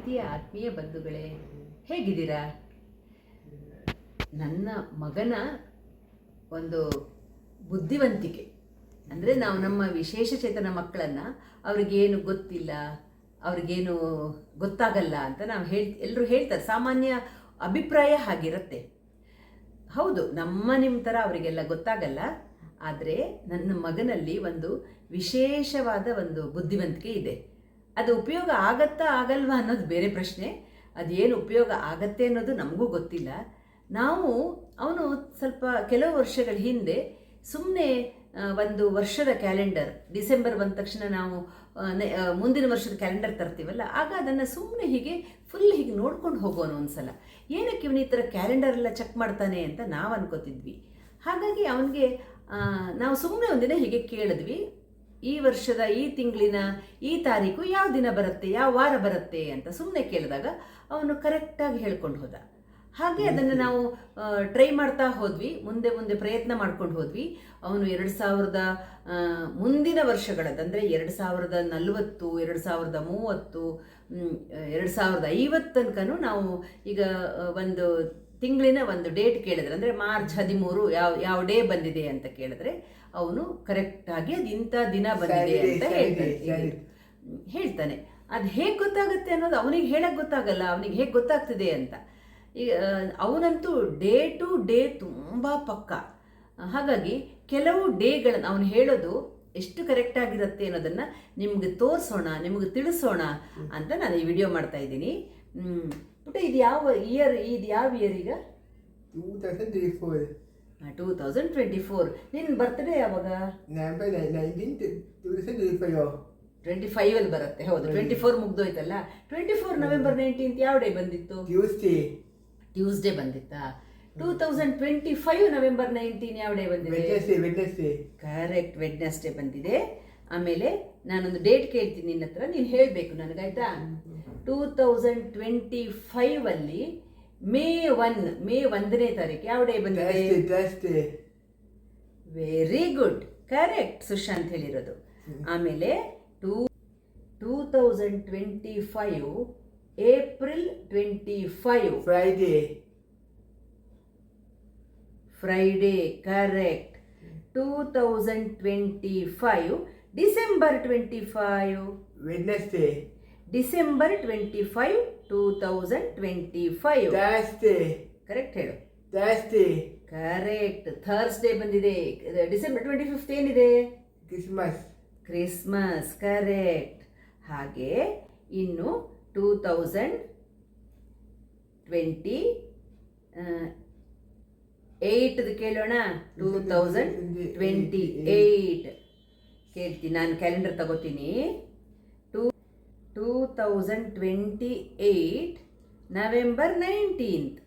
ಪ್ರೀತಿಯ ಆತ್ಮೀಯ ಬಂಧುಗಳೇ, ಹೇಗಿದ್ದೀರಾ? ನನ್ನ ಮಗನ ಒಂದು ಬುದ್ಧಿವಂತಿಕೆ. ಅಂದರೆ ನಾವು ನಮ್ಮ ವಿಶೇಷ ಚೇತನ ಮಕ್ಕಳನ್ನು ಅವ್ರಿಗೇನು ಗೊತ್ತಿಲ್ಲ, ಅವ್ರಿಗೇನು ಗೊತ್ತಾಗಲ್ಲ ಅಂತ ನಾವು ಹೇಳ್ ಎಲ್ಲರೂ ಹೇಳ್ತಾರೆ. ಸಾಮಾನ್ಯ ಅಭಿಪ್ರಾಯ ಹಾಗಿರುತ್ತೆ. ಹೌದು, ನಮ್ಮ ನಿಮ್ಮ ಥರ ಅವರಿಗೆಲ್ಲ ಗೊತ್ತಾಗಲ್ಲ, ಆದರೆ ನನ್ನ ಮಗನಲ್ಲಿ ಒಂದು ವಿಶೇಷವಾದ ಒಂದು ಬುದ್ಧಿವಂತಿಕೆ ಇದೆ. ಅದು ಉಪಯೋಗ ಆಗತ್ತಾ ಆಗಲ್ವಾ ಅನ್ನೋದು ಬೇರೆ ಪ್ರಶ್ನೆ. ಅದೇನು ಉಪಯೋಗ ಆಗತ್ತೆ ಅನ್ನೋದು ನಮಗೂ ಗೊತ್ತಿಲ್ಲ. ನಾವು ಅವನು ಸ್ವಲ್ಪ ಕೆಲವು ವರ್ಷಗಳ ಹಿಂದೆ ಸುಮ್ಮನೆ ಒಂದು ವರ್ಷದ ಕ್ಯಾಲೆಂಡರ್, ಡಿಸೆಂಬರ್ ಬಂದ ತಕ್ಷಣ ನಾವು ಮುಂದಿನ ವರ್ಷದ ಕ್ಯಾಲೆಂಡರ್ ತರ್ತೀವಲ್ಲ, ಆಗ ಅದನ್ನು ಸುಮ್ಮನೆ ಹೀಗೆ ಫುಲ್ ಹೀಗೆ ನೋಡ್ಕೊಂಡು ಹೋಗೋನು ಒಂದ್ಸಲ. ಏನಕ್ಕೆ ಇವನು ಈ ಥರ ಕ್ಯಾಲೆಂಡರ್ ಎಲ್ಲ ಚೆಕ್ ಮಾಡ್ತಾನೆ ಅಂತ ನಾವು ಅನ್ಕೋತಿದ್ವಿ. ಹಾಗಾಗಿ ಅವನಿಗೆ ನಾವು ಸುಮ್ಮನೆ ಒಂದಿನ ಹೀಗೆ ಕೇಳಿದ್ವಿ. ಈ ವರ್ಷದ ಈ ತಿಂಗಳಿನ ಈ ತಾರೀಕು ಯಾವ ದಿನ ಬರುತ್ತೆ ಯಾವ ವಾರ ಬರುತ್ತೆ ಅಂತ ಸುಮ್ಮನೆ ಕೇಳಿದಾಗ ಅವನು ಕರೆಕ್ಟಾಗಿ ಹೇಳ್ಕೊಂಡು ಹೋದ. ಹಾಗೆ ಅದನ್ನು ನಾವು ಟ್ರೈ ಮಾಡ್ತಾ ಹೋದ್ವಿ ಮುಂದೆ ಮುಂದೆ ಪ್ರಯತ್ನ ಮಾಡ್ಕೊಂಡು ಹೋದ್ವಿ. ಅವನು ಎರಡು ಸಾವಿರದ ಮುಂದಿನ ವರ್ಷಗಳದ್ದು ಅಂದರೆ ಎರಡು ಸಾವಿರದ ನಲವತ್ತು ಎರಡು ಸಾವಿರದ ಮೂವತ್ತು ಎರಡು ಸಾವಿರದ ಐವತ್ತು ತನಕನೂ ನಾವು ಈಗ ಒಂದು ತಿಂಗಳಿನ ಒಂದು ಡೇಟ್ ಕೇಳಿದ್ರೆ ಅಂದರೆ ಮಾರ್ಚ್ ಹದಿಮೂರು ಯಾವ ಯಾವ ಡೇ ಬಂದಿದೆ ಅಂತ ಕೇಳಿದ್ರೆ ಅವನು ಕರೆಕ್ಟಾಗಿ ಅದು ಇಂಥ ದಿನ ಬಂದಿದೆ ಅಂತ ಹೇಳ್ತಾನೆ. ಹೇಳ್ತಾನೆ. ಅದು ಹೇಗೆ ಗೊತ್ತಾಗುತ್ತೆ ಅನ್ನೋದು ಅವನಿಗೆ ಹೇಳಕ್ಕೆ ಗೊತ್ತಾಗಲ್ಲ ಅವನಿಗೆ ಹೇಗೆ ಗೊತ್ತಾಗ್ತಿದೆ ಅಂತ. ಈಗ ಅವನಂತೂ ಡೇ ಟು ಡೇ ತುಂಬ ಪಕ್ಕ. ಹಾಗಾಗಿ ಕೆಲವು ಡೇಗಳನ್ನು ಅವನು ಹೇಳೋದು ಎಷ್ಟು ಕರೆಕ್ಟ್ ಆಗಿರುತ್ತೆ ಅನ್ನೋದನ್ನು ನಿಮಗೆ ತೋರಿಸೋಣ ನಿಮಗೆ ತಿಳಿಸೋಣ ಅಂತ ನಾನು ಈ ವಿಡಿಯೋ ಮಾಡ್ತಾ ಇದ್ದೀನಿ. ಪುಟ್ಟ ಇದು ಯಾವ ಇಯರ್ ಇದು ಯಾವ ಇಯರ್ ಈಗ? 2024, ಟೂ ತೌಸಂಡ್ ಟ್ವೆಂಟಿ ಫೋರ್ ನಿನ್ನ ಬರ್ತ್ಡೇ ಯಾವಾಗ? November 19, 2024. ಟ್ವೆಂಟಿ ಫೈವಲ್ಲಿ ಬರುತ್ತೆ ಹೌದು. ಟ್ವೆಂಟಿ ಫೋರ್ ಮುಗ್ದೋಯ್ತಲ್ಲ? ಟ್ವೆಂಟಿ ಫೋರ್ ನವೆಂಬರ್ ನೈನ್ಟೀನ್ತ್ ಯಾವ ಡೇ ಬಂದಿತ್ತು? Tuesday Tuesday ಬಂದಿತ್ತಾ? Two thousand twenty five November nineteen ಯಾವ ಡೇ ಬಂದಿದೆ. ಕರೆಕ್ಟ್ ವೆಡ್ನೆಸ್ಡೇ ಬಂದಿದೆ. ಆಮೇಲೆ ನಾನೊಂದು ಡೇಟ್ ಕೇಳ್ತೀನಿ ನಿನ್ನ ಹತ್ರ ನೀನು ಹೇಳಬೇಕು ನನಗಾಯ್ತಾ? ಟೂ ತೌಸಂಡ್ ಟ್ವೆಂಟಿ ಫೈವ್ ಅಲ್ಲಿ ಮೇ ಒನ್ ಮೇ ಒಂದನೇ ತಾರೀಕು. ಯಾವ ಡೇ ಬಂದಿದೆ. ವೆರಿ ಗುಡ್ ಕರೆಕ್ಟ್ ಸುಶಾಂತ್ ಹೇಳಿರೋದು. ಆಮೇಲೆ two two thousand twenty five April twenty five Friday Friday correct two thousand twenty five December twenty five Wednesday, December twenty five two thousand twenty five. ಜಾಸ್ತಿ correct ಹೇಳು. ಜಾಸ್ತಿ correct Thursday ಬಂದಿದೆ. December twenty fifth ಏನಿದೆ? Christmas Christmas correct ಹಾಗೆ ಇನ್ನು two thousand twenty ಏಯ್ಟ್ದು ಕೇಳೋಣ. Two thousand twenty eight. ಕೇಳ್ತೀನಿ. ನಾನು ಕ್ಯಾಲೆಂಡರ್ ತಗೋತೀನಿ. Two thousand twenty eight November nineteenth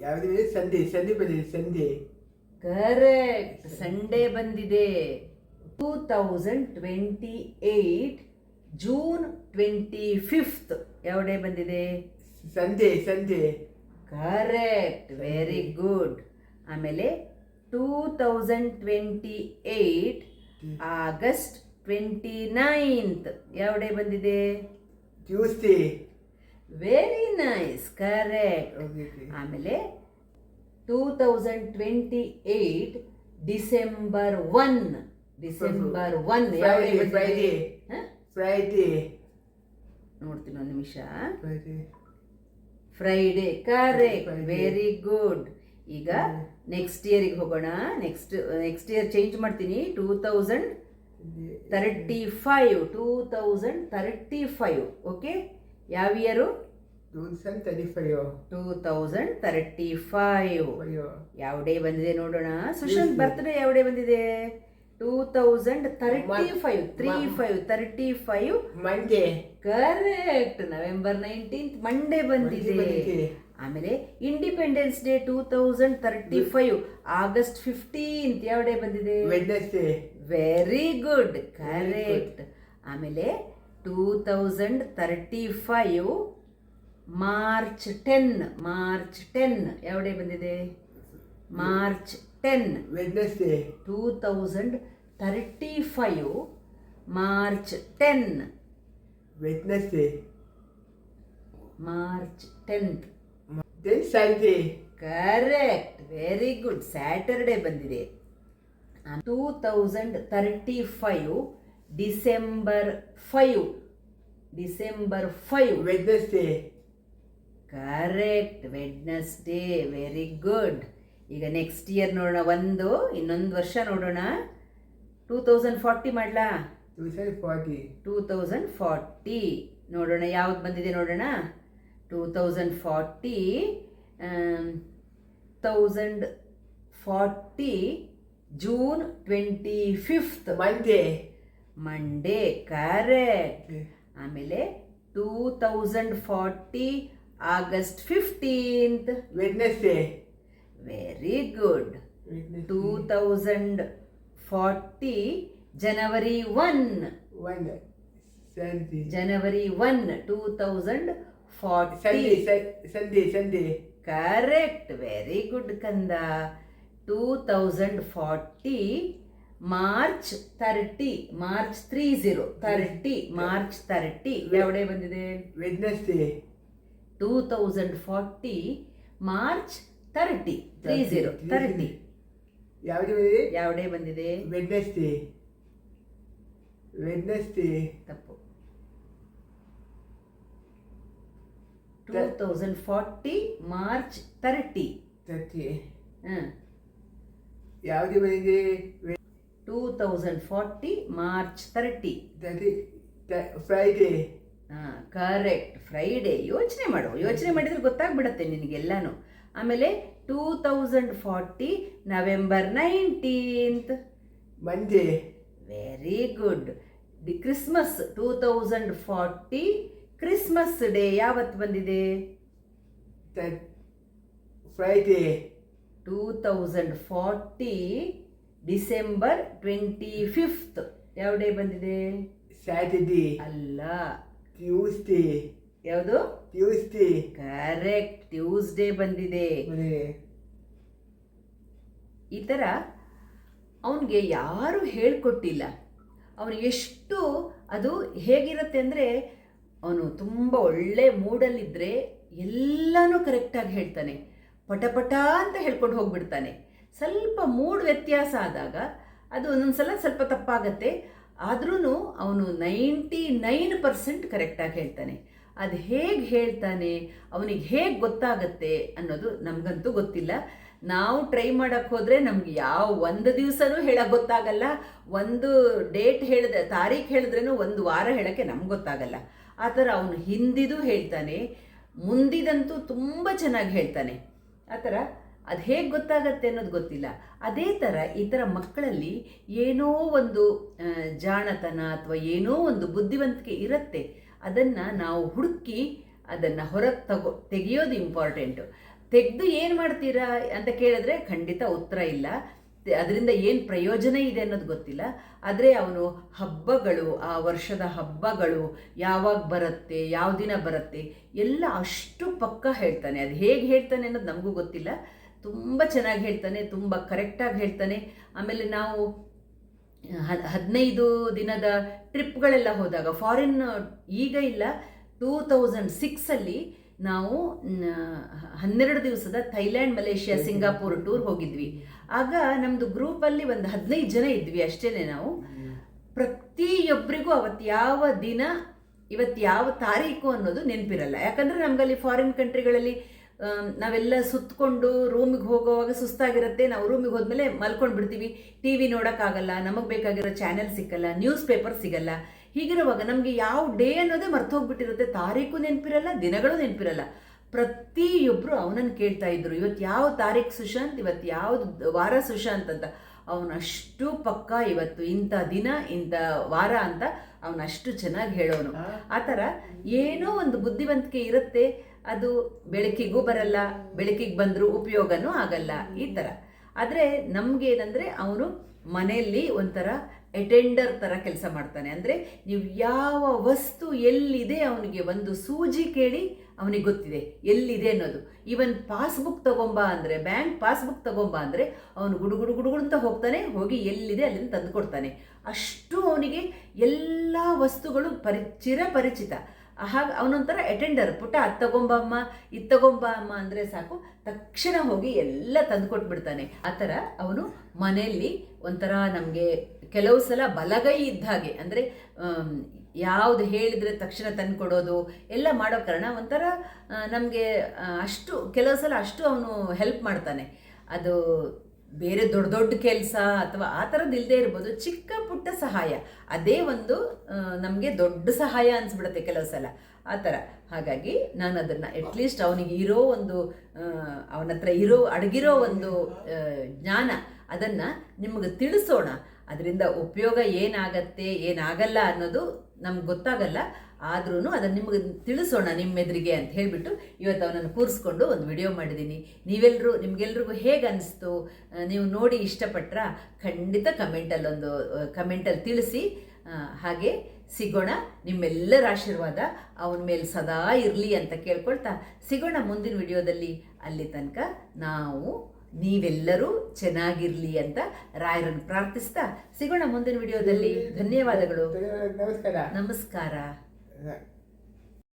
ಯಾವ್ದು ಸಂಜೆ ಸಂಡೇ ಬಂದಿದೆ ಸಂಡೇ ಕರೆಕ್ಟ್ ಸಂಡೇ ಬಂದಿದೆ. Two thousand twenty eight June twenty fifth ಯಾವ ಡೇ ಬಂದಿದೆ? ಸಂಜೆ ಸಂಜೆ. ಕರೆಕ್ಟ್ ವೆರಿ ಗುಡ್ ಆಮೇಲೆ two thousand twenty eight August twenty ninth ಯಾವ ಡೇ ಬಂದಿದೆ? ಟ್ಯೂಸ್ಡೇ ವೆರಿ ನೈಸ್ ಕರೆಕ್ಟ್ ಆಮೇಲೆ two thousand twenty eight December one December one Friday. Friday ನೋಡ್ತೀನಿ ಒಂದು ನಿಮಿಷ. Friday Friday correct very good ಈಗ ನೆಕ್ಸ್ಟ್ ಇಯರಿಗೆ ಹೋಗೋಣ. ನೆಕ್ಸ್ಟ್ ನೆಕ್ಸ್ಟ್ ಇಯರ್ ಚೇಂಜ್ ಮಾಡ್ತೀನಿ. Two thousand thirty five two thousand thirty five okay ಯಾವ year two thousand thirty five two thousand thirty five five ಯಾವ day ಬಂದಿದೆ ನೋಡೋಣ. ಸುಶಾಂತ್ ಬರ್ತ್ಡೇ ಯಾವ day ಬಂದಿದೆ? Two thousand thirty five three five thirty five Monday correct November nineteenth Monday ಬಂದಿದೆ. ಬಂದಿದೆ. ಆಮೇಲೆ independence day two thousand thirty five August fifteenth ಯಾವ day ಬಂದಿದೆ? ವೆಡ್ನೆಸ್ಡೇ ವೆರಿ ಗುಡ್ ಕರೆಕ್ಟ್ ಆಮೇಲೆ two thousand thirty five March ten March ten ಯಾವ day ಬಂದಿದೆ? March ten Wednesday two thousand thirty five March ten Wednesday March tenth Sunday. Correct very good Saturday ಬಂದಿದೆ. Two thousand thirty five December five December five Wednesday. Correct Wednesday very good ಈಗ next year ನೋಡೋಣ ಒಂದು ಇನ್ನೊಂದು ವರ್ಷ ನೋಡೋಣ. Two thousand forty ಮಾಡಲಾ? 2040. Two thousand forty ನೋಡೋಣ ಯಾವ್ದು ಬಂದಿದೆ ನೋಡೋಣ? Two thousand forty thousand forty June twenty fifth Monday. Monday correct ಆಮೇಲೆ two thousand forty August fifteenth Wednesday. Very good. Two thousand forty January one one. January one two thousand forty. Sunday. Sunday. Correct very good ಕಂದ two thousand forty March thirty March three zero thirty March thirty ಯಾವಡೆ ಬಂದಿದೆ Wednesday. Two thousand forty March thirty three zero thirty ಯಾವುದು ಬಂದಿದೆ ಯಾವಡೆ ಬಂದಿದೆ Wednesday Wednesday ತಪ್ಪು two thousand forty March thirty thirty ಹಾಂ ಯಾವುದು ಬಂದಿದೆ two thousand forty March thirty Friday ಹಾಂ ಕರೆಕ್ಟ್ ಫ್ರೈಡೇ ಯೋಚನೆ ಮಾಡು. ಯೋಚನೆ ಮಾಡಿದ್ರೆ ಗೊತ್ತಾಗ್ಬಿಡತ್ತೆ ನಿನಗೆಲ್ಲಾನು. ಆಮೇಲೆ two thousand forty November nineteenth Monday very good the Christmas two thousand forty Christmas day ಯಾವತ್ತು ಬಂದಿದೆ? Friday two thousand forty December twenty fifth ಯಾವ ಡೇ ಬಂದಿದೆ? ಸ್ಯಾಟರ್ಡೇ ಅಲ್ಲ. ಟ್ಯೂಸ್ಡೇ ಯಾವುದು? ಟ್ಯೂಸ್ಡೇ ಕರೆಕ್ಟ್ ಟ್ಯೂಸ್ಡೇ ಬಂದಿದೆ. ಈ ಥರ ಅವನಿಗೆ ಯಾರು ಹೇಳಿಕೊಟ್ಟಿಲ್ಲ. ಅವನು ಎಷ್ಟು ಅದು ಹೇಗಿರುತ್ತೆ ಅಂದರೆ ಅವನು ತುಂಬ ಒಳ್ಳೆ ಮೂಡಲ್ಲಿದ್ದರೆ ಎಲ್ಲನೂ ಕರೆಕ್ಟಾಗಿ ಹೇಳ್ತಾನೆ. ಪಟಪಟ ಅಂತ ಹೇಳ್ಕೊಂಡು ಹೋಗ್ಬಿಡ್ತಾನೆ. ಸ್ವಲ್ಪ ಮೂಡ್ ವ್ಯತ್ಯಾಸ ಆದಾಗ ಅದು ಒಂದೊಂದು ಸಲ ಸ್ವಲ್ಪ ತಪ್ಪಾಗತ್ತೆ. ಆದ್ರೂ ಅವನು ನೈಂಟಿ ನೈನ್ ಪರ್ಸೆಂಟ್ ಕರೆಕ್ಟಾಗಿ ಹೇಳ್ತಾನೆ. ಅದು ಹೇಗೆ ಹೇಳ್ತಾನೆ, ಅವನಿಗೆ ಹೇಗೆ ಗೊತ್ತಾಗತ್ತೆ ಅನ್ನೋದು ನಮಗಂತೂ ಗೊತ್ತಿಲ್ಲ. ನಾವು ಟ್ರೈ ಮಾಡೋಕ್ಕೆ ಹೋದರೆ ನಮ್ಗೆ ಯಾವ ಒಂದು ದಿವಸನೂ ಹೇಳೋಕೆ ಗೊತ್ತಾಗಲ್ಲ. ಒಂದು ಡೇಟ್ ಹೇಳಿದ, ತಾರೀಖು ಹೇಳಿದ್ರೇನು ಒಂದು ವಾರ ಹೇಳೋಕ್ಕೆ ನಮ್ಗೆ ಗೊತ್ತಾಗಲ್ಲ. ಆ ಥರ ಅವನು ಹಿಂದಿದು ಹೇಳ್ತಾನೆ. ಮುಂದಿದಂತೂ ತುಂಬ ಚೆನ್ನಾಗಿ ಹೇಳ್ತಾನೆ. ಆ ಥರ ಅದು ಹೇಗೆ ಗೊತ್ತಾಗತ್ತೆ ಅನ್ನೋದು ಗೊತ್ತಿಲ್ಲ. ಅದೇ ಥರ ಥರ ಮಕ್ಕಳಲ್ಲಿ ಏನೋ ಒಂದು ಜಾಣತನ ಅಥವಾ ಏನೋ ಒಂದು ಬುದ್ಧಿವಂತಿಕೆ ಇರುತ್ತೆ. ಅದನ್ನು ನಾವು ಹುಡುಕಿ ಅದನ್ನು ಹೊರಗೆ ತಗೋ, ತೆಗೆಯೋದು ಇಂಪಾರ್ಟೆಂಟು ತೆಗೆದು ಏನು ಮಾಡ್ತೀರಾ ಅಂತ ಕೇಳಿದ್ರೆ ಖಂಡಿತ ಉತ್ತರ ಇಲ್ಲ. ಅದರಿಂದ ಏನು ಪ್ರಯೋಜನ ಇದೆ ಅನ್ನೋದು ಗೊತ್ತಿಲ್ಲ. ಆದರೆ ಅವನು ಹಬ್ಬಗಳು, ಆ ವರ್ಷದ ಹಬ್ಬಗಳು ಯಾವಾಗ ಬರುತ್ತೆ, ಯಾವ ದಿನ ಬರುತ್ತೆ, ಎಲ್ಲ ಅಷ್ಟು ಪಕ್ಕ ಹೇಳ್ತಾನೆ. ಅದು ಹೇಗೆ ಹೇಳ್ತಾನೆ ಅನ್ನೋದು ನಮಗೂ ಗೊತ್ತಿಲ್ಲ. ತುಂಬ ಚೆನ್ನಾಗಿ ಹೇಳ್ತಾನೆ, ತುಂಬ ಕರೆಕ್ಟಾಗಿ ಹೇಳ್ತಾನೆ. ಆಮೇಲೆ ನಾವು ಹದ್- ಹದಿನೈದು ದಿನದ ಟ್ರಿಪ್ಗಳೆಲ್ಲ ಹೋದಾಗ ಫಾರಿನ್ ಈಗ ಇಲ್ಲ ಟೂ ತೌಸಂಡ್ ಸಿಕ್ಸಲ್ಲಿ ನಾವು ಹನ್ನೆರಡು ದಿವಸದ ಥೈಲ್ಯಾಂಡ್ ಮಲೇಷಿಯಾ ಸಿಂಗಾಪುರ್ ಟೂರ್ ಹೋಗಿದ್ವಿ. ಆಗ ನಮ್ಮದು ಗ್ರೂಪಲ್ಲಿ ಒಂದು ಹದಿನೈದು ಜನ ಇದ್ವಿ ಅಷ್ಟೇನೆ ನಾವು. ಪ್ರತಿಯೊಬ್ಬರಿಗೂ ಅವತ್ತು ಯಾವ ದಿನ ಇವತ್ತು ಯಾವ ತಾರೀಕು ಅನ್ನೋದು ನೆನಪಿರಲ್ಲ. ಯಾಕಂದರೆ ನಮಗಲ್ಲಿ ಫಾರಿನ್ ಕಂಟ್ರಿಗಳಲ್ಲಿ ನಾವೆಲ್ಲ ಸುತ್ತಕೊಂಡು ರೂಮಿಗೆ ಹೋಗೋವಾಗ ಸುಸ್ತಾಗಿರುತ್ತೆ. ನಾವು ರೂಮಿಗೆ ಹೋದ್ಮೇಲೆ ಮಲ್ಕೊಂಡು ಬಿಡ್ತೀವಿ ಟಿ ವಿ ನೋಡೋಕ್ಕಾಗಲ್ಲ ನಮಗೆ ಬೇಕಾಗಿರೋ ಚಾನೆಲ್ ಸಿಕ್ಕಲ್ಲ ನ್ಯೂಸ್ ಪೇಪರ್ ಸಿಗಲ್ಲ. ಹೀಗಿರುವಾಗ ನಮಗೆ ಯಾವ ಡೇ ಅನ್ನೋದೇ ಮರ್ತೋಗ್ಬಿಟ್ಟಿರುತ್ತೆ. ತಾರೀಕು ನೆನಪಿರಲ್ಲ ದಿನಗಳು ನೆನಪಿರಲ್ಲ. ಪ್ರತಿಯೊಬ್ಬರು ಅವನನ್ನು ಕೇಳ್ತಾ ಇದ್ರು. ಇವತ್ತು ಯಾವ ತಾರೀಕು ಸುಶಾಂತ್ ಇವತ್ತು ಯಾವ್ದು ವಾರ ಸುಶಾಂತ್ ಅಂತ. ಅವನಷ್ಟು ಪಕ್ಕ ಇವತ್ತು ಇಂಥ ದಿನ ಇಂಥ ವಾರ ಅಂತ ಅವನಷ್ಟು ಚೆನ್ನಾಗಿ ಹೇಳೋನು. ಆ ಥರ ಏನೋ ಒಂದು ಬುದ್ಧಿವಂತಿಕೆ ಇರುತ್ತೆ. ಅದು ಬೆಳಕಿಗೂ ಬರಲ್ಲ ಬೆಳಕಿಗೆ ಬಂದರೂ ಉಪಯೋಗನೂ ಆಗಲ್ಲ. ಈ ಥರ. ಆದರೆ ನಮಗೇನೆಂದರೆ ಅವನು ಮನೆಯಲ್ಲಿ ಒಂಥರ ಅಟೆಂಡರ್ ಥರ ಕೆಲಸ ಮಾಡ್ತಾನೆ. ಅಂದರೆ ನೀವು ಯಾವ ವಸ್ತು ಎಲ್ಲಿದೆ ಅವನಿಗೆ ಒಂದು ಸೂಜಿ ಕೇಳಿ ಅವನಿಗೆ ಗೊತ್ತಿದೆ. ಎಲ್ಲಿದೆ ಅನ್ನೋದು. ಈವನ್ ಪಾಸ್ಬುಕ್ ತಗೊಂಬ ಅಂದರೆ ಬ್ಯಾಂಕ್ ಪಾಸ್ಬುಕ್ ತಗೊಂಬ ಅಂದರೆ ಅವನು ಗುಡುಗುಡು ಗುಡು ಗುಡು ಗುಡು ಅಂತ ಹೋಗ್ತಾನೆ, ಹೋಗಿ ಎಲ್ಲಿದೆ ಅಲ್ಲಿಂದ ತಂದು ಕೊಡ್ತಾನೆ. ಅಷ್ಟು ಅವನಿಗೆ ಎಲ್ಲ ವಸ್ತುಗಳು ಪರಿ ಚಿರಪರಿಚಿತ ಹಾಗೆ ಅವನೊಂಥರ ಅಟೆಂಡರ್ ಪುಟ್ಟ ಅದು ತಗೊಂಬಮ್ಮ ಇದು ತಗೊಂಬ ಅಮ್ಮ ಅಂದರೆ ಸಾಕು. ತಕ್ಷಣ ಹೋಗಿ ಎಲ್ಲ ತಂದು ಕೊಟ್ಬಿಡ್ತಾನೆ ಆ ಥರ ಅವನು ಮನೆಯಲ್ಲಿ ಒಂಥರ ನಮಗೆ ಕೆಲವು ಸಲ ಬಲಗೈ ಇದ್ದ ಹಾಗೆ. ಅಂದರೆ ಯಾವುದು ಹೇಳಿದರೆ ತಕ್ಷಣ ತಂದು ಕೊಡೋದು ಎಲ್ಲ ಮಾಡೋ ಕಾರಣ ಒಂಥರ ನಮಗೆ ಅಷ್ಟು, ಕೆಲವು ಸಲ ಅಷ್ಟು ಅವನು ಹೆಲ್ಪ್ ಮಾಡ್ತಾನೆ. ಅದು ಬೇರೆ ದೊಡ್ಡ ದೊಡ್ಡ ಕೆಲಸ ಅಥವಾ ಆ ಥರದ್ದು ಇಲ್ಲದೆ ಇರ್ಬೋದು, ಚಿಕ್ಕ ಪುಟ್ಟ ಸಹಾಯ. ಅದೇ ಒಂದು ನಮಗೆ ದೊಡ್ಡ ಸಹಾಯ ಅನಿಸ್ಬಿಡುತ್ತೆ ಕೆಲವು ಸಲ. ಆ ಥರ ಹಾಗಾಗಿ ನಾನು ಅದನ್ನು ಅಟ್ಲೀಸ್ಟ್ ಅವನಿಗೆ ಇರೋ ಒಂದು ಅವನ ಹತ್ರ ಇರೋ, ಅಡಗಿರೋ ಒಂದು ಜ್ಞಾನ, ಅದನ್ನು ನಿಮಗೆ ತಿಳಿಸೋಣ. ಅದರಿಂದ ಉಪಯೋಗ ಏನಾಗತ್ತೆ, ಏನಾಗಲ್ಲ ಅನ್ನೋದು ನಮ್ಗೆ ಗೊತ್ತಾಗಲ್ಲ. ಆದ್ರೂ ಅದನ್ನು ನಿಮಗೆ ತಿಳಿಸೋಣ ನಿಮ್ಮೆದುರಿಗೆ ಅಂತ ಹೇಳಿಬಿಟ್ಟು ಇವತ್ತು ಅವನನ್ನು ಕೂರಿಸ್ಕೊಂಡು ಒಂದು ವಿಡಿಯೋ ಮಾಡಿದ್ದೀನಿ ನೀವೆಲ್ಲರೂ ನಿಮಗೆಲ್ರಿಗೂ ಹೇಗೆ ಅನಿಸ್ತು? ನೀವು ನೋಡಿ ಇಷ್ಟಪಟ್ರ ಖಂಡಿತ ಕಮೆಂಟಲ್ಲಿ ಒಂದು ಕಮೆಂಟಲ್ಲಿ ತಿಳಿಸಿ. ಹಾಗೆ ಸಿಗೋಣ. ನಿಮ್ಮೆಲ್ಲರ ಆಶೀರ್ವಾದ ಅವನ ಮೇಲೆ ಸದಾ ಇರಲಿ ಅಂತ ಕೇಳ್ಕೊಳ್ತಾ ಸಿಗೋಣ ಮುಂದಿನ ವಿಡಿಯೋದಲ್ಲಿ ಅಲ್ಲಿ ತನಕ ನಾವು ನೀವೆಲ್ಲರೂ ಚೆನ್ನಾಗಿರ್ಲಿ ಅಂತ ರಾಯರನ್ನು ಪ್ರಾರ್ಥಿಸ್ತಾ ಸಿಗೋಣ ಮುಂದಿನ ವಿಡಿಯೋದಲ್ಲಿ ಧನ್ಯವಾದಗಳು. ನಮಸ್ಕಾರ. ನಮಸ್ಕಾರ. that